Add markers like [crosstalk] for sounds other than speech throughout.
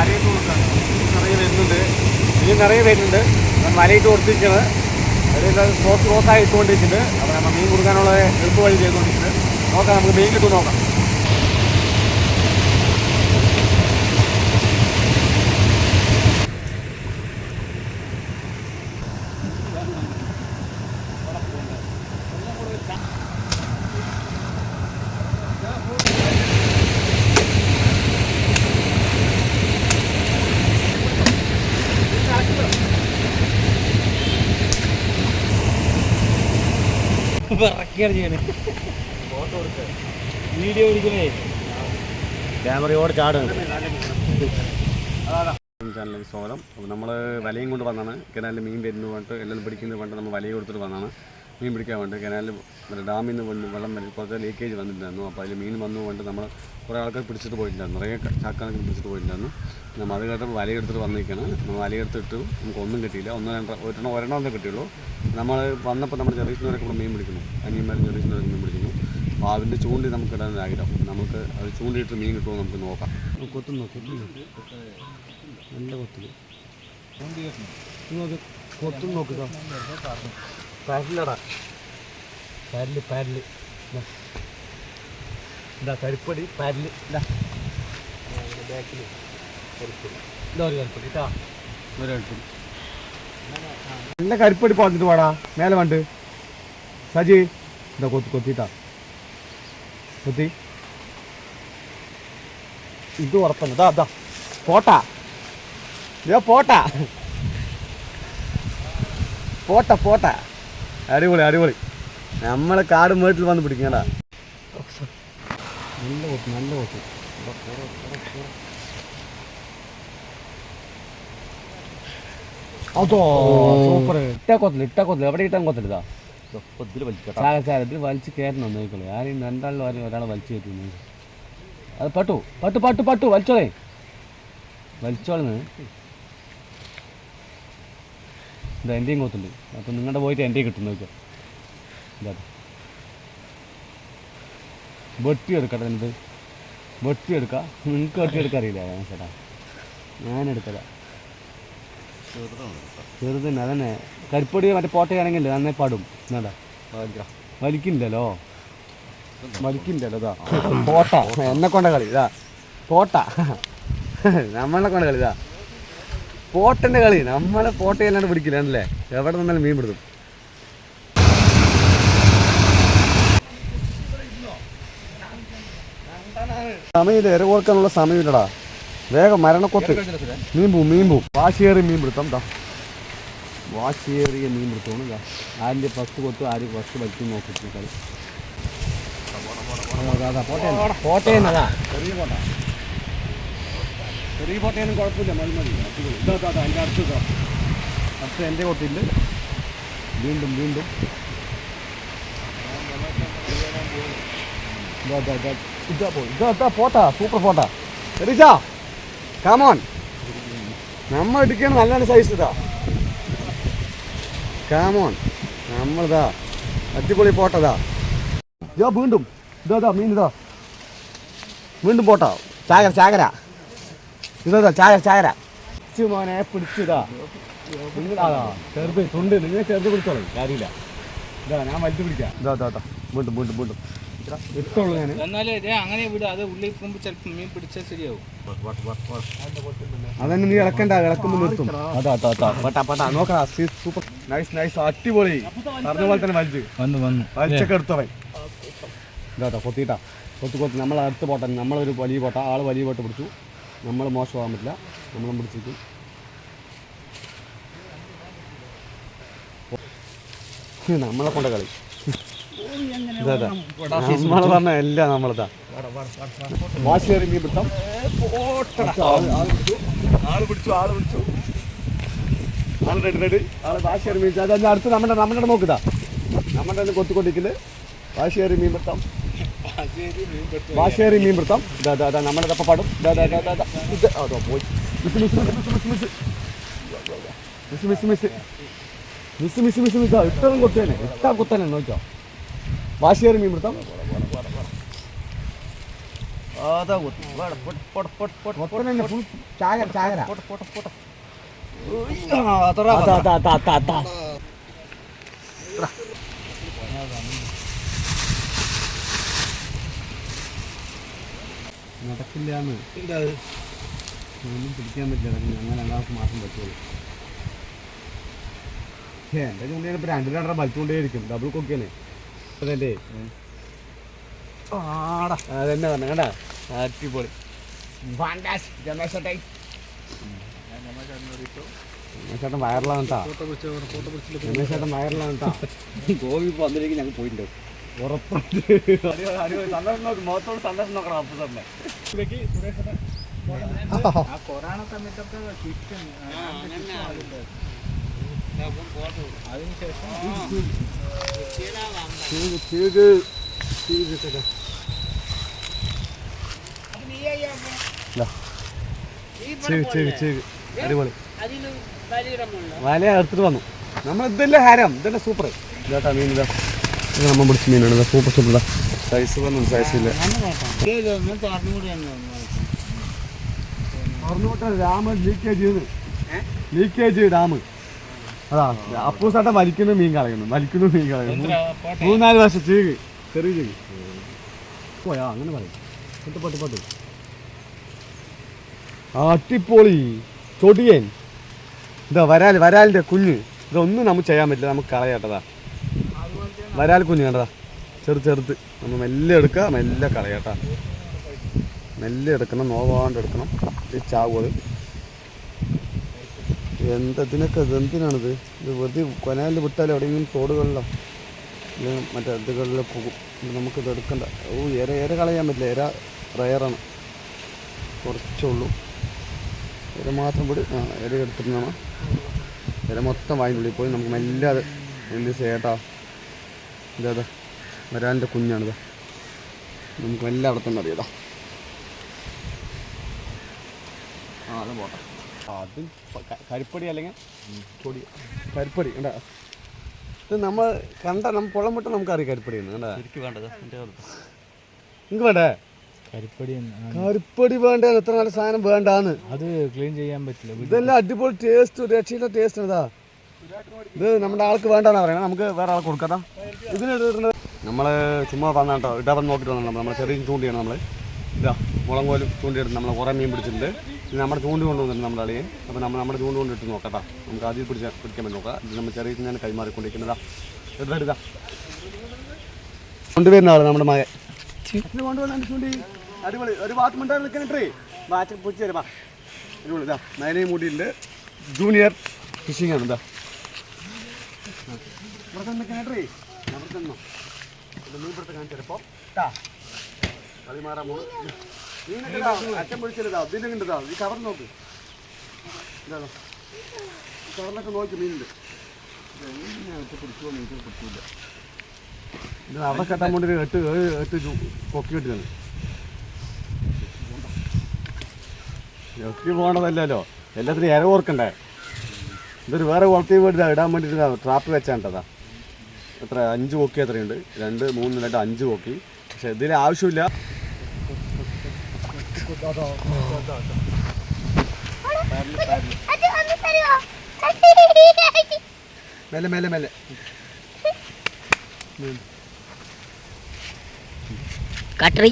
വലയിട്ട് നിറയെ വരുന്നുണ്ട്. ഇനി നിറയെ വരുന്നുണ്ട്. വലയിട്ട് കൊടുത്തിരിക്കുന്നത് അതായത് ക്ലോസ് ആയി ഇട്ടുകൊണ്ടിരിക്കുന്നുണ്ട്. അപ്പോൾ നമ്മൾ മീൻ കൊടുക്കാനുള്ള എളുപ്പ വഴി ചെയ്തുകൊണ്ടിരിക്കുന്നത് നോക്കാം നമുക്ക് മീൻ കിട്ടും നോക്കാം. Thank you. വിറക്കുകയാണ് ചെയ്യണേ വീഡിയോ പിടിക്കണേ ക്യാമറയോട് ചാടുന്നു. ചാനലിലേക്ക് സ്വാഗതം. അപ്പോൾ നമ്മൾ വലയും കൊണ്ട് വന്നാണ് കിണറിൽ മീൻ വരുന്നത് പറഞ്ഞിട്ട് എല്ലാം പിടിക്കുന്നത് പറഞ്ഞിട്ട് നമ്മൾ വലയും കൊടുത്തിട്ട് വന്നാണ് മീൻ പിടിക്കാൻ വേണ്ടി കനാലിൽ മറ്റേ ഡാമിൽ നിന്ന് വന്ന് വെള്ളം വരും. കുറച്ച് ലീക്കേജ് വന്നിട്ടുണ്ടായിരുന്നു. അപ്പോൾ അതിൽ മീൻ വന്നു കൊണ്ട് നമ്മൾ കുറേ ആൾക്കാർ പിടിച്ചിട്ട് പോയിട്ടുണ്ടായിരുന്നു. നിറയെ ചാക്കണക്കിന് പിടിച്ചിട്ട് പോയിട്ടുണ്ടായിരുന്നു. നമ്മൾ അത് കേട്ടപ്പോൾ വലയെടുത്തിട്ട് വന്നിരിക്കുകയാണ്. നമ്മൾ വലയെടുത്തിട്ട് നമുക്ക് ഒന്നും കിട്ടിയില്ല. ഒന്ന് രണ്ട് ഒരെണ്ണം ഒരെണ്ണം ഒന്നേ കിട്ടിയുള്ളൂ. നമ്മൾ വന്നപ്പോൾ നമ്മൾ ചെറിയവരൊക്കെ കൂടെ മീൻ പിടിക്കുന്നു. അനിയന്മാരും ചെറിയവരൊക്കെ മീൻ പിടിക്കുന്നു. അപ്പോൾ അതിന്റെ ചൂണ്ടി നമുക്ക് ഇടാൻ ആഗ്രഹം. നമുക്ക് അത് ചൂണ്ടിയിട്ട് മീൻ കിട്ടുമോ നമുക്ക് നോക്കാം. കൊത്തുന്നു കൊത്തുന്നു നല്ല കൊത്തിൽ നോക്ക് കൊത്തും നോക്കുക പാരലടാ പാരൽ പാരൽ. എന്താ കരിപ്പടി പാരൽ. ഇതാ ബാക്കിൽ കരിപ്പടി ഇതാ ഒരു കരിപ്പടി കേട്ടാ. ഒരു കരിപ്പടി നല്ല കരിപ്പടി പറഞ്ഞിട്ട് പാടാ മേലെ വണ്ട്. സജി. ഇതാ കൊത്തി കൊത്തിട്ടാ കൊത്തി. ഇത് ഉറപ്പല്ല. ഇതാ അതാ പോട്ടാ. ഇതാ പോട്ടാ. പോട്ട പോട്ട. അടിപൊളി അടിപൊളി. നമ്മളെ കാട് മേട്ടിൽ വന്ന് പിടിക്കണ്ടാ നല്ല കൊത്ത് നല്ല കൊത്ത് അതോ സൂപ്പർ. ഇട്ടാ കൊത്തില്ല ഇട്ടാ കൊത്തില്ല എവിടെ ഇട്ടാൻ കൊത്തില്ല ഇതിൽ വലിച്ച് കയറണം നോക്കിക്കോളൂ. ആരെയും രണ്ടാളിലും ആരും ഒരാളെ വലിച്ചു കയറ്റുന്നു അത് പട്ടു പട്ടു പട്ടു പട്ടു വലിച്ചോളേ. വലിച്ചോളന്ന് ഇതാ എന്റെയും കൊത്തുണ്ട് അപ്പം നിങ്ങളുടെ പോയിട്ട് എന്റെയും കിട്ടും നോക്കാം ഇതാ. വെട്ടി എടുക്കട്ടെ എന്നിട്ട് വെട്ടി എടുക്കാം നിങ്ങൾക്ക് വെട്ടി എടുക്കാൻ അറിയില്ല ഞാൻ ചേട്ടാ. ഞാൻ എടുക്കല ചെറുതന്നെ അതന്നെ. കരിപ്പൊടി മറ്റേ പോട്ടയാണെങ്കിൽ നന്നായി പാടും. എന്നാടാ വലിക്കില്ലല്ലോ. വലിക്കില്ലല്ലോ ഇതാ. പോട്ട. എന്നെ കൊണ്ട കളി ഇതാ. പോട്ട. [laughs] നമ്മളെ കൊണ്ട കളി ഇതാ. പോട്ടന്റെ കളി. നമ്മളെ പോട്ടയല്ലാണ്ട് പിടിക്കില്ലാണല്ലേ എവിടെ നിന്നാലും മീൻ പിടുത്തും. സമയമില്ല ഇര കൊടുക്കാനുള്ള സമയമില്ലടാ. വേഗം മരണക്കൊത്ത്. മീൻ പോവും മീൻ പോവും. വാശിയേറിയ മീൻ പിടുത്തം എന്താ വാശിയേറിയ മീൻ പിടുത്തമാണ് ഇതാ ആരിന്റെ ഫസ്റ്റ് കൊത്ത് ആര് ഫസ്റ്റ് വലിച്ചു നോക്കി കളി. പോട്ടേന്നതാ ചെറിയ പോട്ട. ചെറിയ പോട്ടയൊന്നും കുഴപ്പമില്ല മതി മതി. ഇതാ അതാ എന്റെ അടുത്ത് അടുത്ത് എന്റെ കൊത്തിണ്ട് വീണ്ടും വീണ്ടും. ഇതാ പോയി സൂപ്പർ പോട്ടാ എറിച്ചാ കാമോൺ നമ്മൾ എടുക്കണം നല്ല നല്ല സൈസ് ഇതാ കാമോൺ നമ്മളിതാ. അടിപൊളി പോട്ടതാ ഇതാ. വീണ്ടും. ഇതാ മീൻ ഇതാ വീണ്ടും പോട്ടോ. ചാകര ചാകര ഇതാ ചായ ചായര പിടിച്ചു മോനെ പിടിച്ചതാ. നിങ്ങൾ അതാ ചെറുത് തൊണ്ട് നിങ്ങൾ ചെറുത് പിടിച്ചോളൂ. കാര്യമില്ല. ഇതാ ഞാൻ വലിച്ചു പിടിക്കാം. ഇതാ ഇതാ വീണ്ടും വീണ്ടും വീണ്ടും. ഇതാ, ഇട്ടുള്ളൂ ഞാൻ എന്നാലും ഇതേ അങ്ങനെ വിടും. അത് ഉള്ളിൽ പോകുമ്പോൾ ചിലപ്പോൾ മീൻ പിടിച്ചാൽ ശരിയാവും. അതന്നെ നീ ഇളക്കണ്ട. ഇളക്കുമ്പോൾ നിർത്തും. അതാ അതാ അതാ. പട്ടാ പട്ടാ. നോക്കടാ സൂപ്പർ. Nice nice. അടിപൊളി. പറഞ്ഞ പോലെ തന്നെ വലിച്ച്. വന്നു വന്നു. വലിച്ചൊക്കെ എടുത്തവൻ. ഇതാ കൊത്തിയിട്ടാ. കൊത്തി കൊത്തി. നമ്മൾ അടുത്ത് പോട്ടെ. നമ്മളൊരു വലിയ പോട്ട. ആൾ വലിയ പോട്ട് പിടിച്ചു. നമ്മൾ മോശമാകാൻ പറ്റില്ല. നമ്മളും പിടിച്ചിരിക്കും നമ്മളെ കൊണ്ട കളി. നമ്മളെ പറഞ്ഞ എല്ലാം നമ്മളതാ. വാശിയേറി മീൻ പിടുത്തം. അടുത്ത് നമ്മുടെ നമ്മുടെ നോക്കുതാ നമ്മുടെ കൊത്തിക്കൊണ്ടിരിക്കുന്നത് വാശിയേറി മീൻ പിടുത്തം. വാശിയേറി മീൻ പിടുത്തം. ഇതാ നമ്മുടെ തപ്പ പാടും. ഇതാ അതോ പോയി. Miss miss miss miss miss miss. Miss miss miss. Miss miss ഇട്ടതും കൊത്തേനെ ഇട്ടാ കൊത്തേനെ നോക്കിയോ? വാശിയേറി മീൻ പിടുത്തം. അതാ കൊത്തി. വാടാ, പൊട്ട്, പൊട്ട്, പൊട്ട്, പൊട്ട്, പൊട്ട്, കൊത്തനെ ഫുൾ ചാകര ചാകര പൊട്ട്, പൊട്ട്. നടക്കില്ലാന്ന് ഒന്നും പിടിക്കാൻ പറ്റില്ല. അങ്ങനെ രണ്ടാമത്തെ മാസം പറ്റുള്ളൂ. എന്റെ ചൂണ്ടയാണ് ഇപ്പോൾ രണ്ട് രണ്ടര വലിച്ചുകൊണ്ടേയിരിക്കും. ഡബിൾ കൊക്കിയാണ് അതല്ലേ ആടാ. അതെന്നെ പറഞ്ഞു കേട്ടാ അടിപൊളി. രമേശേട്ടൻ വയറിലാണ് കേട്ടാ രമേശേട്ടൻ വയറിലാണ് കേട്ടാ ഗോപി വന്നിരിക്കും ഞങ്ങൾ പോയിട്ടുണ്ട്. കൊറോണ സമയത്തൊക്കെ അതിനുശേഷം അടിപൊളി വല എടുത്തിട്ട് വന്നു നമ്മൾ ഇതല്ലേ ഹരം ഇതല്ലേ സൂപ്പർ ഇതാട്ടാ മീൻ ഇത് നമ്മൾ പിടിച്ച മീനാണ്. സൂപ്പർ സൂപ്പർ സൈസ് വന്നു സൈസ് ഇല്ല. ഡാം ലീക്കേജ് ലീക്കേജ് ഡാം അതാ അപ്പൂസാട്ട വലിക്കുന്ന മീൻ കളയുന്നു. വലിക്കുന്ന മീൻ കളയുന്നു. മൂന്നാൽ വർഷം ചീക് ചെറിയ ചീക് പോയാ അങ്ങനെ പറയും. പട്ട് പട്ട് പട്ട്. അട്ടിപ്പൊളി ചൊടിയൻ. ഇതാ വരാൽ വരാലിന്റെ കുഞ്ഞ്. ഇതൊന്നും നമുക്ക് ചെയ്യാൻ പറ്റില്ല. നമുക്ക് കളയാട്ടതാ. വരാൽ കുഞ്ഞ് കണ്ടതാ. ചെറു ചെറുത്ത് നമ്മൾ മെല്ലെ എടുക്കുക മെല്ലെ കളയട്ടാ. മെല്ലെ എടുക്കണം നോവാണ്ട് എടുക്കണം. ചാവുകൾ എന്തതിനൊക്കെ എന്താ എന്തിനാണിത്? ഇത് വെറുതെ കൊനാലിൽ വിട്ടാൽ എവിടെയെങ്കിലും തോടുകളിലോ? അല്ലെങ്കിൽ മറ്റേ ഇതുകളിലോ പോകും നമുക്കിത് എടുക്കണ്ട. ഓ ഇര ഇര കളയാൻ പറ്റില്ല. ഇര റയറാണ്. കുറച്ചേ ഉള്ളൂ ഇര മാത്രം കൂടി ആ ഇര എടുത്തിരുന്നാണ് ഇര മൊത്തം വായിനുള്ളിൽ പോയി നമുക്ക് മെല്ലെ റിലീസ് ചെയ്യട്ടാ ഇതാ വരാലിന്റെ കുഞ്ഞാണിത് നമുക്ക് എല്ലായിടത്തും അറിയതാ ആ അത് പോട്ടെ. അത് കരിപ്പടി അല്ലെങ്കിൽ പൊടി. കരിപ്പടി കണ്ട? ഇത് നമ്മൾ കണ്ട നമ്മൾ പുളം വിട്ട് നമുക്കറിയാം കരിപ്പടി എന്ന് കണ്ടാ വേണ്ടത് നിങ്ങൾക്ക് വേണ്ടേ? കരിപ്പടി കരിപ്പടി വേണ്ട? എത്ര നല്ല സാധനം വേണ്ടാന്ന്. അത് ക്ലീൻ ചെയ്യാൻ പറ്റില്ല. ഇതെല്ലാം അടിപൊളി ടേസ്റ്റ് രക്ഷയില്ല ടേസ്റ്റ് ഇതാ. ഇത് നമ്മുടെ ആൾക്ക് വേണ്ടെന്നാ പറയണേ. നമുക്ക് വേറെ ആൾക്ക് കൊടുക്കാം ഇതിന് നമ്മൾ ചുമ്മാ വന്ന കേട്ടോ. ഇടാൻ വന്ന് നോക്കിയിട്ട് വന്നു നമ്മൾ ചെറിയ ചൂണ്ടിയാണ് നമ്മൾ ഇതാ മുളം കോലും ചൂണ്ടിയിട്ട് നമ്മൾ കുറേ മീൻ പിടിച്ചിട്ടുണ്ട്. ഇത് നമ്മുടെ ചൂണ്ടി കൊണ്ടുവന്നിട്ടുണ്ട് നമ്മുടെ അളിയെ അപ്പോൾ നമ്മൾ നമ്മുടെ ചൂണ്ടി കൊണ്ടിട്ട് നോക്കട്ടാ നമുക്ക് ആദ്യം പിടിച്ച പിടിക്കാൻ പറ്റും നോക്കാം. ഇത് നമ്മൾ ചെറിയ ഞാൻ കൈമാറിക്കൊണ്ടിരിക്കുന്നതാ എടുത്താ കൊണ്ടുവരുന്ന ആൾ നമ്മുടെ മകൻ. കൊണ്ടുവന്നാണ് ചൂണ്ടി. അടിപൊളി. ഒരു ബാത്ത് മിണ്ടാൻ നിൽക്കണേ ബാച്ച് പൊച്ചി തരാം അടിപൊളി. ഇതാ നയനയും കൂട്ടിയിട്ടുണ്ട് ജൂനിയർ ഫിഷിംഗ് ആണ് ഇതാ. കണ്ടതാ ഈ കവർ നോക്ക്. നോക്കി അവിടെ കെട്ടാൻ വേണ്ടി എട്ട് എട്ട് കൊക്കി കെട്ടിയാണ് എത്തി പോകണതല്ലല്ലോ എല്ലാത്തിനും ഇര ഓർക്കണ്ടേ ഇതൊരു വേറെ കുളത്തിൽ വീട് ഇടാൻ വേണ്ടിയിട്ട് ട്രാപ്പ് വെച്ചാണ്ടതാ. എത്ര അഞ്ച് കൊക്കി അത്രയുണ്ട്. രണ്ട് മൂന്ന് രണ്ട് അഞ്ച് കൊക്കി പക്ഷെ ഇതിൽ ആവശ്യമില്ല. മെല്ലെ മെല്ലെ മെല്ലെ കട്ടറി.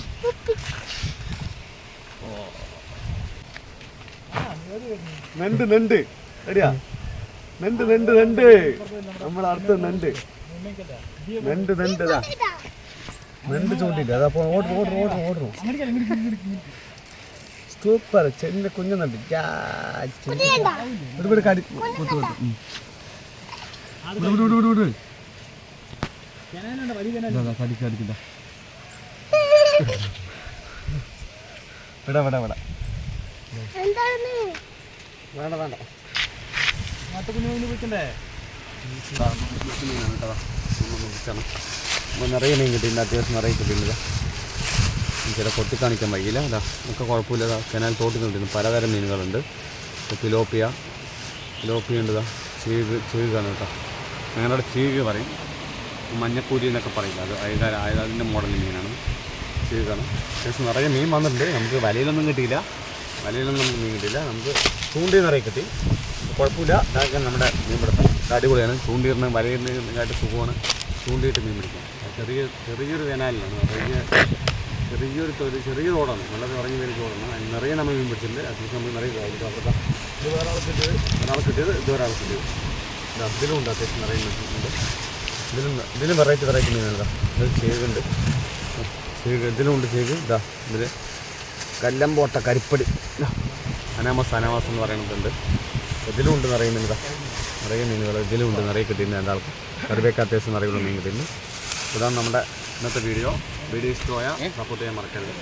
നെണ്ട് നെണ്ട്. അടിയാ നെണ്ട് നെണ്ട് നെണ്ട്. നമ്മൾ അടുത്ത നെണ്ട്. നെണ്ട് നെണ്ട് ഇതാ. നെണ്ട് ചൂണ്ടിട്ട് അതാ ഓടും ഓടും ഓടും ഓടും സൂപ്പർ. ചെറിയ കുഞ്ഞുന്നുണ്ട് ഇവിടെ കടി. കുത്തു കുത്തു ഉം. വിട വിട വിട്, വേണ്ട വിട്. കുഞ്ഞു കുഞ്ഞു കടിക്ക്, നിറയെ മീൻ കിട്ടിയിട്ടുണ്ട് അത്യാവശ്യം നിറയെ കിട്ടിയിട്ടുണ്ട് ചില കൊത്തി കാണിക്കാൻ വൈകില്ല അതാ ഒക്കെ കുഴപ്പമില്ല കനാൽ തോട്ടിൽ നിന്നിട്ടുണ്ട് പലതരം മീനുകളുണ്ട് കിലോപ്പിയ കിലോപ്പിയ ഉണ്ട് ചീഗ് ചീകാണ് കേട്ടോ ഞങ്ങളുടെ ചീക് പറയും മഞ്ഞക്കൂരി എന്നൊക്കെ പറയില്ല അത് അയതാ അയതാതിന്റെ മോഡൽ മീനാണ് ചീകാണ് അത്യാവശ്യം നിറയെ മീൻ വന്നിട്ടുണ്ട് നമുക്ക് വലയിലൊന്നും കിട്ടിയില്ല വലയിലൊന്നും നമുക്ക് മീൻ കിട്ടിയില്ല നമുക്ക് ചൂണ്ടി നിറയെ കിട്ടി. കുഴപ്പമില്ല ഇതാക്കാൻ നമ്മുടെ മീൻ പിടുത്തം ഇത് അടിപൊളിയാണ്. ചൂണ്ടിയിടുന്ന വലയിടുന്നതിനെക്കാട്ട് സുഖമാണ്. ചൂണ്ടിയിട്ട് മീൻ പിടിക്കാം. ചെറിയ ചെറിയൊരു വേനാലിലാണ്. ചെറിയ ചെറിയൊരു തൊരു ചെറിയ റോഡാണ് വെള്ളത്തിൽ ഇറങ്ങി വരുന്ന റോഡാണ് നിറയെ നമ്മൾ മീൻ പിടിച്ചിട്ടുണ്ട്. അത്യാവശ്യം നമ്മൾ നിറയെ ഇത് വേറെ കിട്ടിയത്? ഒരാൾ കിട്ടിയത്? ഇത് ഒരാൾ കിട്ടിയത്. അതിലും ഉണ്ട് അത്യാവശ്യം നിറയെ മീൻ ഇതിലും ഇതിലും വെറൈറ്റി വെറൈറ്റി മീനുകളാ ഇത്. ചേകുണ്ട് ചേക് ഇതിലും ഉണ്ട് ചേക് ഇതാ ഇതിൽ കല്ലമ്പോട്ട കരിപ്പടി. ഇതാ, അനാമസ് എന്ന് പറയുന്നുണ്ട് ഇതിലും ഉണ്ട് നിറയുന്നുണ്ട് നിറയെ മീനുകൾ ഇതിലും ഉണ്ട് നിറയെ കിട്ടിയിട്ടുണ്ട് രണ്ടാൾക്ക് കറിവേക്ക അത്യാവശ്യം നിറയുള്ള മീൻ കിട്ടിയിട്ടുണ്ട്. ഇതാണ് നമ്മുടെ ഇന്നത്തെ വീഡിയോ വീഡിയോ ഇഷ്ടമായ സപ്പോർട്ട് ചെയ്യാൻ മറക്കരുത്.